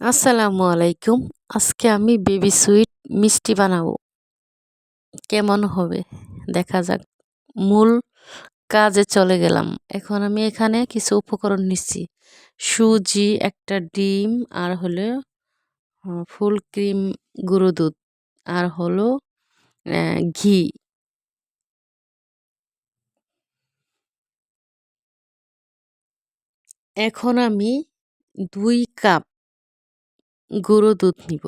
আসসালামু আলাইকুম। আজকে আমি বেবি সুইট মিষ্টি বানাবো। কেমন হবে? দেখা যাক। মূল কাজে চলে গেলাম। এখন আমি এখানে কিছু উপকরণ নিচ্ছি। সুজি, একটা ডিম, আর হলো ফুল ক্রিম গুঁড়ো দুধ, আর হলো ঘি। এখন আমি দুই কাপ গুঁড়ো দুধ নিব।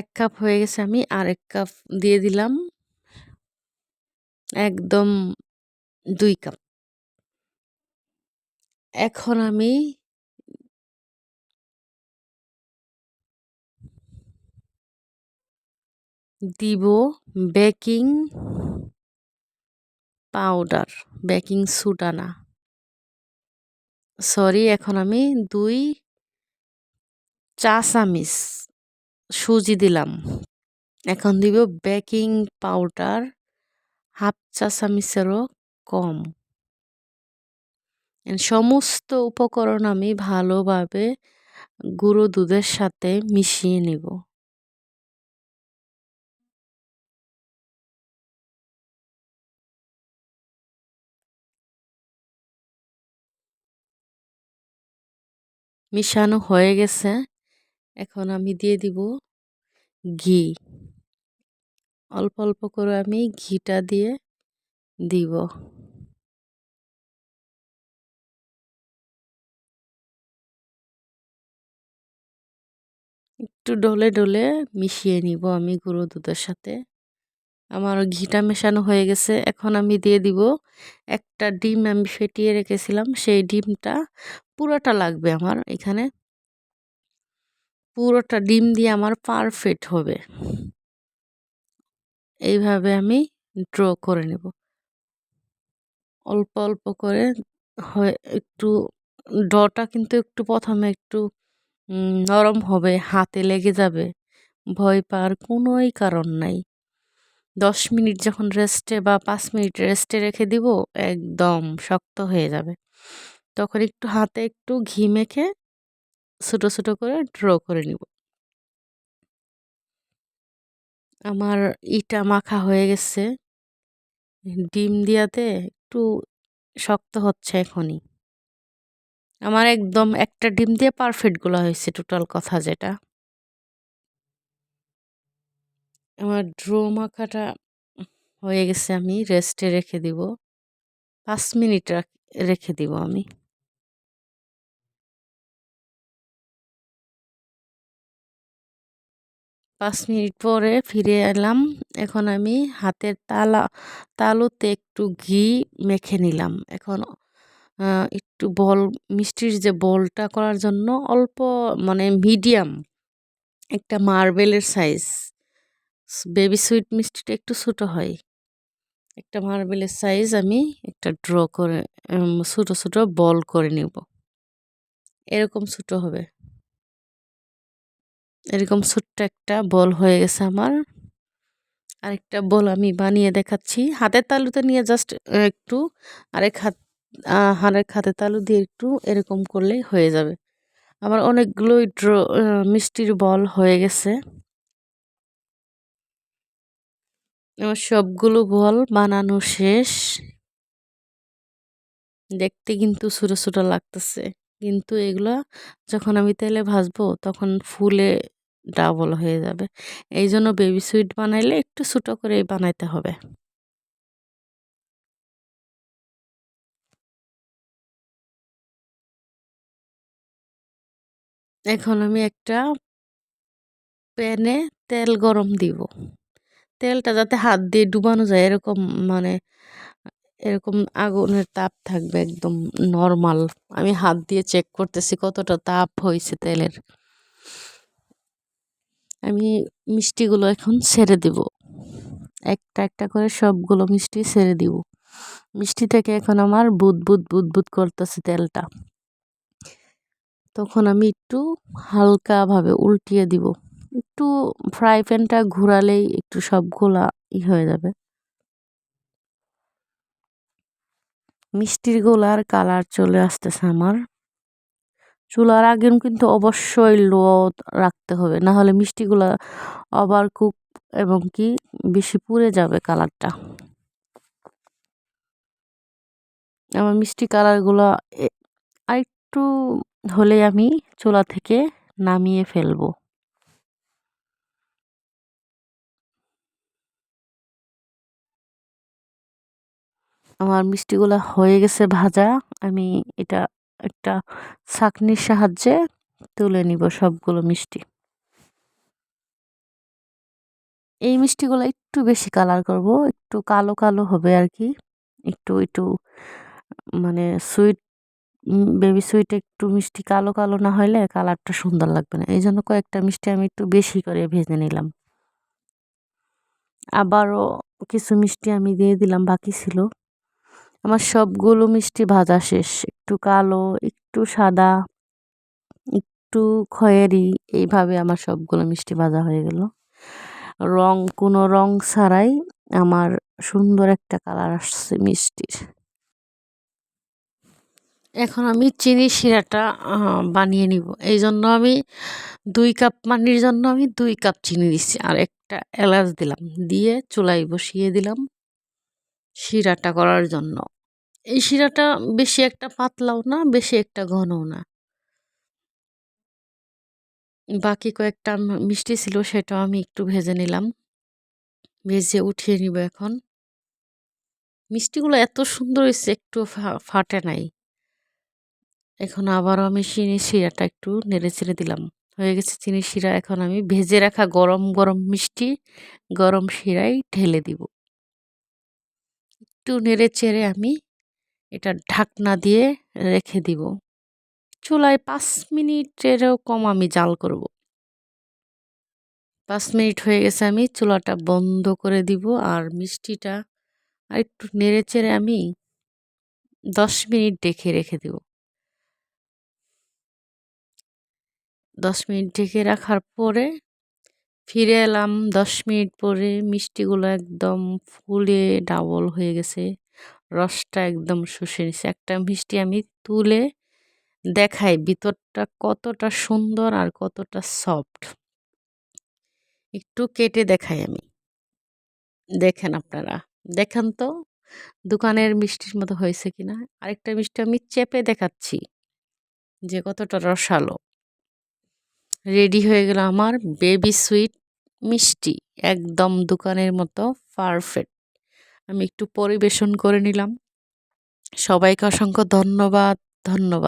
এক কাপ হয়ে গেছে আমি, আর এক কাপ দিয়ে দিলাম একদম দুই কাপ। এখন আমি দিব বেকিং পাউডার, বেকিং সোডা না। সরি, এখন আমি দুই চা চামিচ সুজি দিলাম। এখন দিব বেকিং পাউডার হাফ চা চামিচেরও কম সমস্ত উপকরণ আমি ভালোভাবে গুঁড়ো দুধের সাথে মিশিয়ে নেব। মিশানো হয়ে গেছে। এখন আমি দিয়ে দিব ঘি। অল্প অল্প করে আমি ঘিটা দিয়ে দিব। একটু ডলে ডলে মিশিয়ে নিব আমি গুঁড়ো দুধের সাথে। আমার ঘিটা মেশানো হয়ে গেছে। এখন আমি দিয়ে দিব একটা ডিম আমি ফেটিয়ে রেখেছিলাম। সেই ডিমটা পুরোটা লাগবে আমার এখানে। পুরোটা ডিম দিয়ে আমার পারফেক্ট হবে। এইভাবে আমি ড্র করে নেব। অল্প অল্প করে হয় একটু, ডটা কিন্তু একটু প্রথমে একটু নরম হবে, হাতে লেগে যাবে। ভয় পাওয়ার কোনোই কারণ নাই। দশ মিনিট যখন রেস্টে বা পাঁচ মিনিট রেস্টে রেখে দিব, একদম শক্ত হয়ে যাবে। তখন একটু হাতে একটু ঘি মেখে ছোটো ছোটো করে ড্র করে নিব। আমার ইটা মাখা হয়ে গেছে। ডিম দিয়াতে একটু শক্ত হচ্ছে এখনই। আমার একদম একটা ডিম দিয়ে পারফেক্টগুলো হয়েছে টোটাল কথা যেটা। আমার ড্রো মাখাটা হয়ে গেছে আমি রেস্টে রেখে দিব। পাঁচ মিনিট রেখে দিব আমি। পাঁচ মিনিট পরে ফিরে এলাম। এখন আমি হাতের তালা, তালুতে একটু ঘি মেখে নিলাম। এখন একটু বল, মিষ্টির যে বলটা করার জন্য অল্প মানে মিডিয়াম একটা মার্বেলের সাইজ বেবি সুইট মিষ্টিটা একটু ছোটো হয়। একটা মার্বেলের সাইজ আমি একটা ড্র করে ছোটো ছোটো বল করে নেব। এরকম ছোটো হবে। এরকম ছোট্ট একটা বল হয়ে গেছে আমার। আরেকটা বল আমি বানিয়ে দেখাচ্ছি। হাতের তালুতে নিয়ে জাস্ট একটু আরেক হাত হারের হাতের তালু দিয়ে একটু এরকম করলেই হয়ে যাবে। আমার অনেকগুলোই ড্র মিষ্টির বল হয়ে গেছে। সবগুলো বল বানানো শেষ। দেখতে কিন্তু ছোটো ছোটো লাগতেছে। কিন্তু এগুলো যখন আমি তেলে ভাজবো তখন ফুলে ডাবল হয়ে যাবে। এই জন্য বেবি সুইট বানাইলে একটু ছোটো করে বানাইতে হবে। এখন আমি একটা প্যানে তেল গরম দিব। তেলটা যাতে হাত দিয়ে ডুবানো যায়, এরকম মানে এরকম আগুনের তাপ থাকবে একদম নর্মাল আমি হাত দিয়ে চেক করতেছি কতটা তাপ হয়েছে তেলের। আমি মিষ্টিগুলো এখন ছেড়ে দিব। একটা একটা করে সবগুলো মিষ্টি ছেড়ে দিব। মিষ্টি থেকে এখন আমার বুদ বুদ বুদ বুদ করতেছে তেলটা। তখন আমি একটু হালকাভাবে উল্টিয়ে দিব। একটু ফ্রাই প্যানটা ঘোরালেই একটু সবগুলা ই হয়ে যাবে। মিষ্টির গোলার কালার চলে আসতেছে আমার। চুলার আগে কিন্তু অবশ্যই লো রাখতে হবে না হলে মিষ্টিগুলা আবার কুক এবং কি বেশি পুড়ে যাবে কালারটা আমার মিষ্টি কালারগুলো আরেকটু হলে আমি চুলা থেকে নামিয়ে ফেলব। আমার মিষ্টিগুলো হয়ে গেছে ভাজা, আমি এটা একটা ছাকনির সাহায্যে তুলে নিব সবগুলো মিষ্টি। এই মিষ্টিগুলো একটু বেশি কালার করব, একটু কালো কালো হবে আর কি একটু একটু মানে সুইট বেবি সুইট একটু মিষ্টি কালো কালো না হলে কালারটা সুন্দর লাগবে না। এই জন্য কয়েকটা মিষ্টি আমি একটু বেশি করে ভেজে নিলাম। আবারও কিছু মিষ্টি আমি দিয়ে দিলাম, বাকি ছিল। আমার সবগুলো মিষ্টি ভাজা শেষ। একটু কালো, একটু সাদা, একটু খয়েরি, এইভাবে আমার সবগুলো মিষ্টি ভাজা হয়ে গেল। রং, কোনো রং ছাড়াই আমার সুন্দর একটা কালার আসছে মিষ্টির। এখন আমি চিনি শিরাটা বানিয়ে নিব। এই জন্য আমি দুই কাপ, পানির জন্য আমি দুই কাপ চিনি দিচ্ছি আর একটা এলাচ দিলাম। দিয়ে চুলাই বসিয়ে দিলাম। শিরাটা করার জন্য। এই শিরাটা বেশি একটা পাতলাও না, বেশি একটা ঘনও না। বাকি কয়েকটা মিষ্টি ছিল সেটাও আমি একটু ভেজে নিলাম। ভেজে উঠিয়ে নিব এখন। মিষ্টিগুলো এত সুন্দর হয়েছে একটু ফাটে নাই। এখন আবারও আমি চিনি শিরাটা একটু নেড়ে চেড়ে দিলাম। হয়ে গেছে চিনি শিরা। এখন আমি ভেজে রাখা গরম গরম মিষ্টি, গরম শিরাই ঢেলে দিব। একটু নেড়ে চেড়ে আমি এটা ঢাকনা দিয়ে রেখে দিব। চুলায় পাঁচ মিনিটেরও কম আমি জাল করব। পাঁচ মিনিট হয়ে গেছে আমি চুলাটা বন্ধ করে দিব আর মিষ্টিটা আর একটু নেড়ে চেড়ে আমি দশ মিনিট ডেকে রেখে দেব। দশ মিনিট ঢেকে রাখার পরে ফিরে এলাম। দশ মিনিট পরে মিষ্টিগুলো একদম ফুলে ডাবল হয়ে গেছে। রসটা একদম শুষে নিছে। একটা মিষ্টি আমি তুলে দেখাই ভিতরটা কতটা সুন্দর আর কতটা সফট। একটু কেটে দেখাই আমি। দেখেন আপনারা। দেখেন তো, দোকানের মিষ্টির মতো হয়েছে কিনা। আরেকটা মিষ্টি আমি চেপে দেখাচ্ছি যে কতটা রসালো। রেডি হয়ে গেল আমার বেবি সুইট মিষ্টি একদম দোকানের মতো পারফেক্ট আমি একটু পরিবেশন করে নিলাম। সবাইকে অসংখ্য ধন্যবাদ ধন্যবাদ।